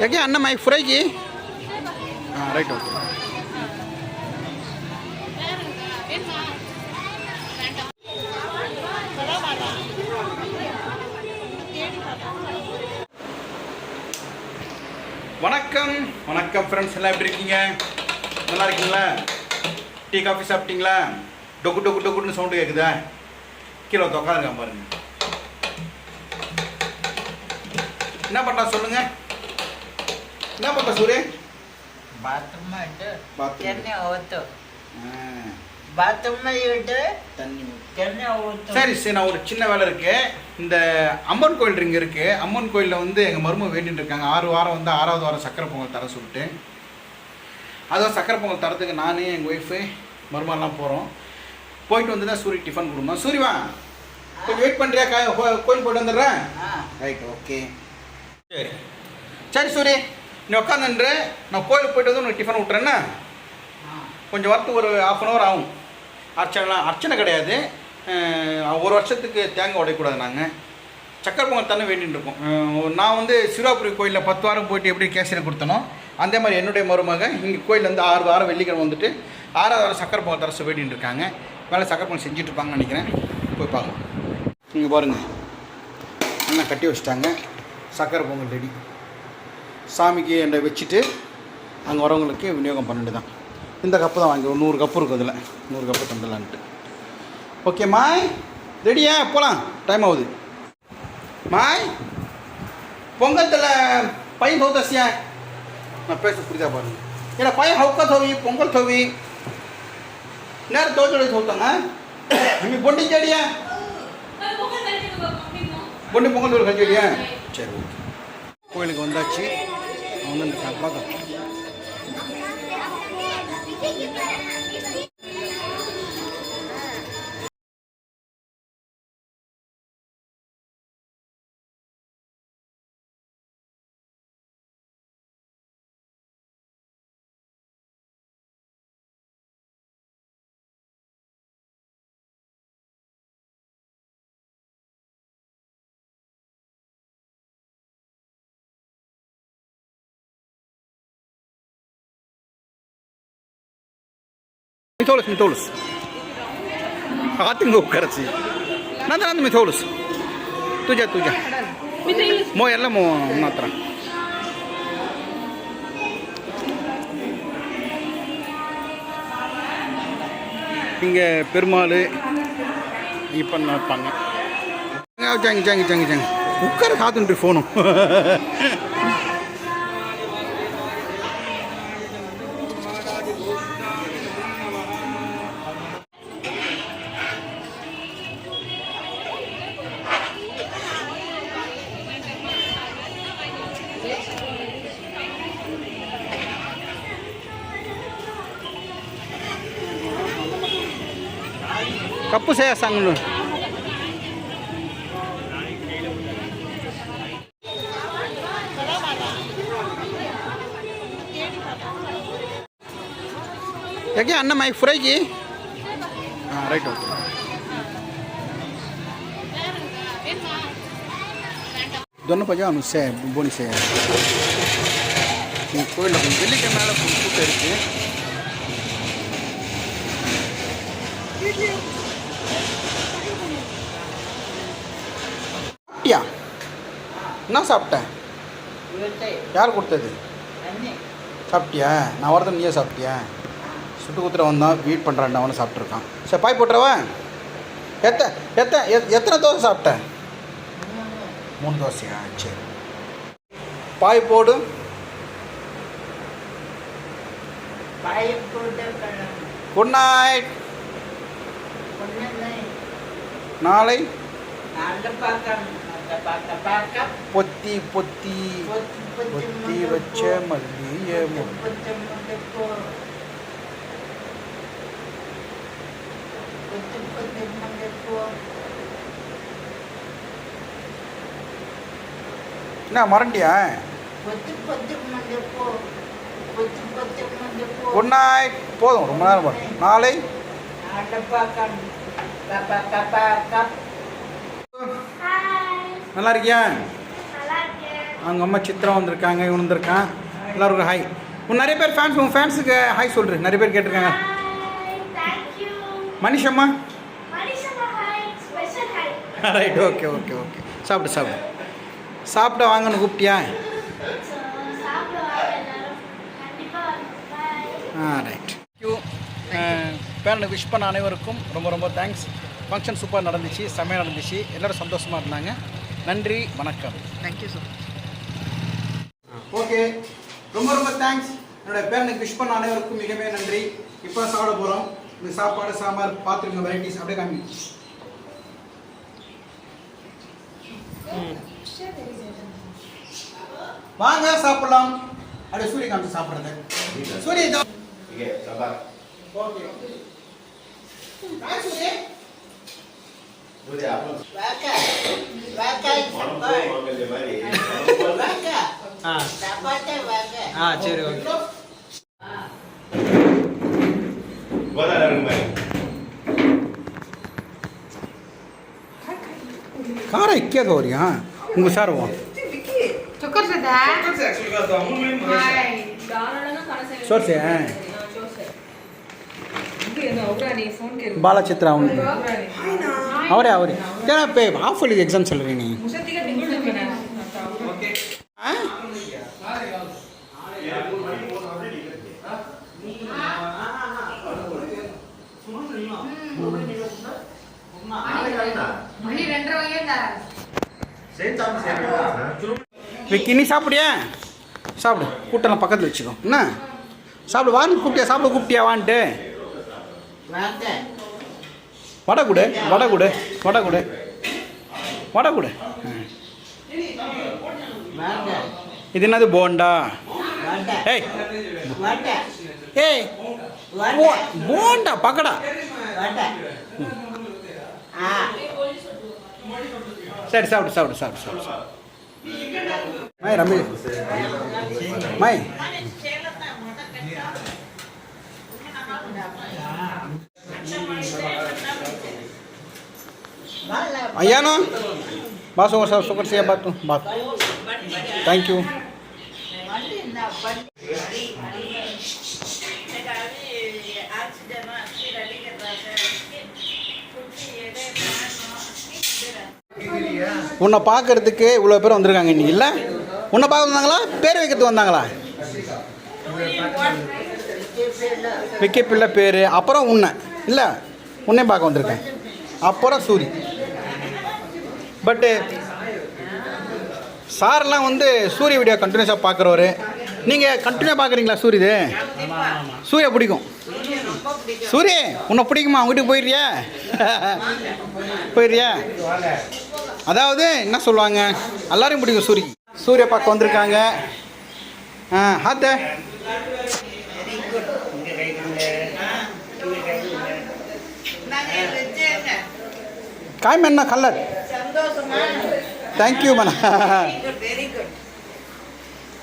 ಯಾಕೆ ಅನ್ನ ಮೈ ಫ್ರೈಗೆ ಹಾಂ ರೈಟ್ ಓಕೆ வணக்கம் வணக்கம் ஃப்ரெண்ட்ஸ் எல்லாம் எப்படி இருக்கீங்க நல்லா இருக்கீங்களா டீ காஃபி சாப்பிட்டீங்களா டொக்கு டொக்கு டொக்குன்னு சவுண்டு கேட்குதா கீழே உட்காந்துருக்கான் பாருங்க என்ன பண்ணா சொல்லுங்க என்ன பண்ண சூரிய ಬಾತ್ರೂಮ್ ಇಟ್ಟು Bathroom. ಕೆನ್ನೆ ಹೋಯ್ತು ಬಾತ್ರೂಮ್ ಇಟ್ಟು தண்ணி ಕೆನ್ನೆ ಹೋಯ್ತು சரி சரி நான் ஒரு சின்ன வேலை இருக்கு இந்த அம்மன் கோயில் இங்கே இருக்கு அம்மன் கோயிலில் வந்து எங்கள் மருமக வேண்டிட்டு இருக்காங்க ஆறு வாரம் வந்து ஆறாவது வாரம் சக்கரை பொங்கல் தர சொல்லிட்டு அதான் சக்கரை பொங்கல் தரத்துக்கு நான் எங்கள் ஒய்ஃபு மருமகெல்லாம் போகிறோம் போயிட்டு வந்து தான் சூரிய டிஃபன் கொடுக்கணும் சூரியவா கொஞ்சம் வெயிட் பண்ணுறியா கா கோ- கோயில் போயிட்டு வந்துடுறேன் ಹಾ ரைட் ஓகே சரி சரி சூரி நீ உட்காந்துன்று நான் கோயிலுக்கு போயிட்டு வந்து உனக்கு டிஃபன் விட்டுறேன்னா கொஞ்சம் வரத்துக்கு ஒரு ஆஃப் அன் ஹவர் ஆகும். அர்ச்சனைலாம் அர்ச்சனை கிடையாது. ஒரு வருஷத்துக்கு தேங்காய் உடையக்கூடாது நாங்கள் சக்கரை பொங்கல் தானே வேண்டின்னு இருக்கோம். நான் வந்து சிறுவாபுரி கோயிலில் பத்து வாரம் போயிட்டு எப்படி கேசரி கொடுத்தனோ அதே மாதிரி என்னுடைய மருமக இங்கே கோயிலேருந்து வந்து ஆறு வாரம் வெள்ளிக்கிழமை வந்துட்டு ஆறாவது வாரம் சக்கரை பொங்கல் தரசு வேண்டின்னு இருக்காங்க. வேலை சக்கரை பொங்கல் செஞ்சுட்டு இருப்பாங்கன்னு நினைக்கிறேன். போய் பார்க்கலாம். இங்கே பாருங்கள் அண்ணன் கட்டி வச்சுட்டாங்க. சக்கரை பொங்கல் ரெடி சாமிக்கு என்னை வச்சுட்டு அங்கே வரவங்களுக்கு விநியோகம் பண்ணிட்டு தான் இந்த கப்பு தான் வாங்கி ஒரு நூறு கப்பு இருக்கும் இதில் நூறு கப்பு தந்துடலான்ட்டு. ஓகே மாய் ரெடியா போகலாம் டைம் ஆகுது. மாய் பொங்கத்தில் பையன் தோத்தசியா நான் பேச புரியுதா பாருங்க. ஏன்னா பையன் ஹவுக்கா தோவி பொங்கல் தோவி நேரம் தோச்சோட சொல்லிட்டாங்க நீ பொண்டி செடியா பொண்ணு பொங்கல் தோல் கழிச்சு சரி ஓகே கோயிலுக்கு வந்தாச்சு. 我们的三八个。ميتولس ميتولس غاتنغو كرسي نادا نادا ميتولس توجا توجا مو يلا مو ناترا இங்கே பெருமாள் இப்போ வைப்பாங்க ஜாங்க ஜாங்க ஜாங்க ஜாங்க உட்கார காத்துட்டு ஃபோனும் ಕಪ್ಪು ಸೇಯ ಸಂಗನು ಯಾಕೆ ಅನ್ನ ಮೈ ಫ್ರೈಗೆ ಹಾಂ ರೈಟ್ ಓಕೆ दोनों பஜா சே போனி சே கோயிலில் வெள்ளிக்கிழமை மேலே கூட்டம் இருக்குது என்ன சாப்பிட்டேன்? யார் கொடுத்தது? சாப்பிட்டியா? நான் வரதும் நீயே சாப்பிட்டியா? சுட்டு குத்துறவன் தான் வீட் பண்ணுறான்டா அவனை சாப்பிட்ருக்கான் சரி பாய் போட்டுறவன் எத்த எத்த எத்தனை தோசை சாப்பிட்டேன்? மூணு தோசையா? சரி. பாய் போடு. குட் நைட் நாளை பொத்தி பொத்தி பொத்தி வச்ச மல்லிய என்ன மறண்டியா குட் நைட் போதும் ரொம்ப நேரம் நாளை நல்லா இருக்கியா அவங்க அம்மா சித்ரா வந்திருக்காங்க இவன் வந்திருக்கான். எல்லாருக்கும் ஹாய் உன் நிறைய பேர் ஃபேன்ஸ் உன் ஃபேன்ஸுக்கு ஹாய் சொல்கிறேன் நிறைய பேர் கேட்டிருக்காங்க. மனிஷம்மா ரைட் ஓகே ஓகே ஓகே சாப்பிட்டு சாப்பிடு. சாப்பிட வாங்கன்னு கூப்பிட்டியா? ஆ ரைட் தேங்க்யூ பேரனுக்கு விஷ் பண்ண அனைவருக்கும் ரொம்ப ரொம்ப தேங்க்ஸ் ஃபங்க்ஷன் சூப்பராக நடந்துச்சு செம்மையாக நடந்துச்சு. எல்லோரும் சந்தோஷமாக இருந்தாங்க. நன்றி வணக்கம். தேங்க்யூ ஸோ ஓகே ரொம்ப ரொம்ப தேங்க்ஸ் என்னோட பேரனுக்கு விஷ் பண்ண அனைவருக்கும் மிகவே நன்றி. இப்போ சாப்பிட போகிறோம் இந்த சாப்பாடு சாம்பார் பார்த்துருங்க வெரைட்டிஸ் அப்படியே காமி வாங்க சாப்பிடலாம். அப்படியே சூரிய காமிச்சு சாப்பிட்றது. சூரிய. ஓகே சூரிய. ஆ. சரி ஓகே. காரை இக்கே கௌரியா? உங்கள் சார் வா. சோர்ஸே? బాలచిత్ర ಅವರೇ ಅವರೇ ಏನಪ್ಪ ಆಫಲ್ಲಿ ಎಕ್ಸಾಮ್ ಸಲ್ಲರಿ ನೀ ಆ? மணி ரெண்டரை வகையா விக்கி நீ சாப்பிடியா சாப்பிடு கூட்டெல்லாம் பக்கத்தில் வச்சுக்கோ என்ன சாப்பிடு வான்னு கூப்பிட்டியா சாப்பிட கூப்பிட்டியா வான்ட்டு வாக்கா வடை கொடு வடை கொடு வடை கொடு வடை கொடு இது என்னது போண்டா? ஏய். ஏய் போண்டா பக்கடா. சரி சாப்பிடு சாப்பிடு சாப்பிடு சாப்பிடு. மை ரமேஷ். மை. అయ్యాను బాగా సుఖర్ sir సుఖర్ chia bath bath thank you வண்டி என்ன வண்டி உன்னை பார்க்கறதுக்கு இவ்வளோ பேர் வந்திருக்காங்க இன்னைக்கு இல்லை உன்னை பார்க்க வந்தாங்களா பேர் வைக்கிறதுக்கு வந்தாங்களா விக்கி பிள்ளை பேர் அப்புறம் உன்னை இல்லை உன்னையும் பார்க்க வந்திருக்கேன் அப்புறம் சூரி பட்டு uh, சார்லாம் வந்து சூரிய வீடியோ கண்டினியூஸாக பார்க்குறவரு. நீங்கள் கண்டினியூ பார்க்குறீங்களா சூரியது? சூர்யா பிடிக்கும். சூரிய உன்னை பிடிக்குமா? அவங்க வீட்டுக்கு போயிடுறியா? போயிடுறியா? அதாவது என்ன சொல்லுவாங்க? எல்லாரையும் பிடிக்கும் சூரி சூரிய பார்க்க வந்திருக்காங்க. ஆ ஹாத்த. காய்ம என்ன கலர். தேங்க்யூ மன வெரி குட்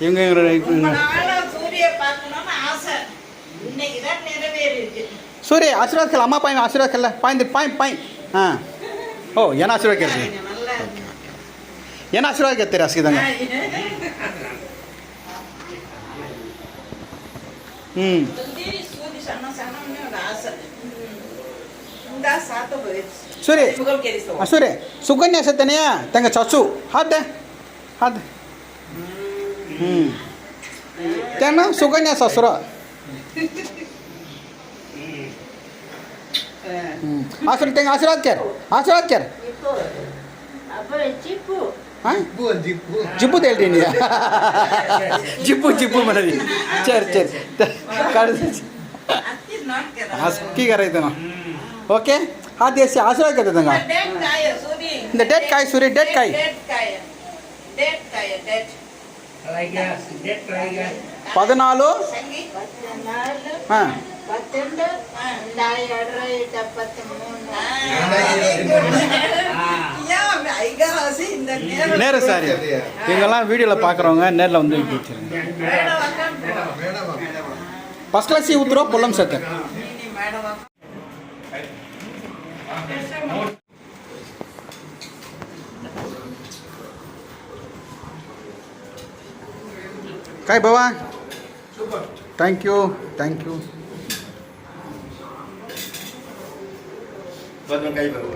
இவங்க ரொம்ப நாளா சூரிய பார்க்கணும்னு ஆசை இன்னைக்கு தான் நிறைவேறிருக்கு சூரிய ஆசீர்வாத் கல் அம்மா பாய் ஆசீர்வாத் கல்ல பாய்ந்து பாய் பாய் ஆ ಓ ಏನು ಆಶೀರ್ವಾದ ಕೇಳ್ತೀನಿ நல்லா ಏನು ಆಶೀರ್ವಾದ ಕೇಳ್ತೀರಿ ಹಸಿದಂಗೆ ಹ್ಞೂ ಸೂರಿ ಸೂರಿ ಸುಕನ್ಯಾ ಸತ್ತನೆಯ ತಂಗ ಚಚ್ಚು ಹಾದ ಹಾದ ಹ್ಞೂ ತನ್ನ ಸುಕನ್ಯಾ ಸಸುರ ಆಸರ ತೆಂಗ ಆಶೀರ್ವಾದ ಕ್ಯಾರ ಆಶೀರ್ವಾದ ಕ್ಯಾರ ಜಿಪ್ಪು ಹೇಳ್ರಿ ನೀವು ಜಿಪ್ಪು ಜಿಪ್ಪು ಮಾಡಿರಿ ಚೇರ್ ಚೇರ್ ಕಡ ಹಸ್ಕಿಗಾರ ಐತೆ ನಾವು ஓகே? ಓಕೆ ಆ ದೇಸಿ ಹಸುವಾಗ್ಯದಂಗ இந்த டேட் காய் சூரி டேட் காய் பதினாலு? நேரு சாரி இவங்கெல்லாம் வீடியோவில் பார்க்குறவங்க நேரில் வந்து ஃபஸ்ட் கிளாஸ் ஊத்துறோம் பொல்லம் சேர்த்து. काय बाबा? Thank you thank you thank you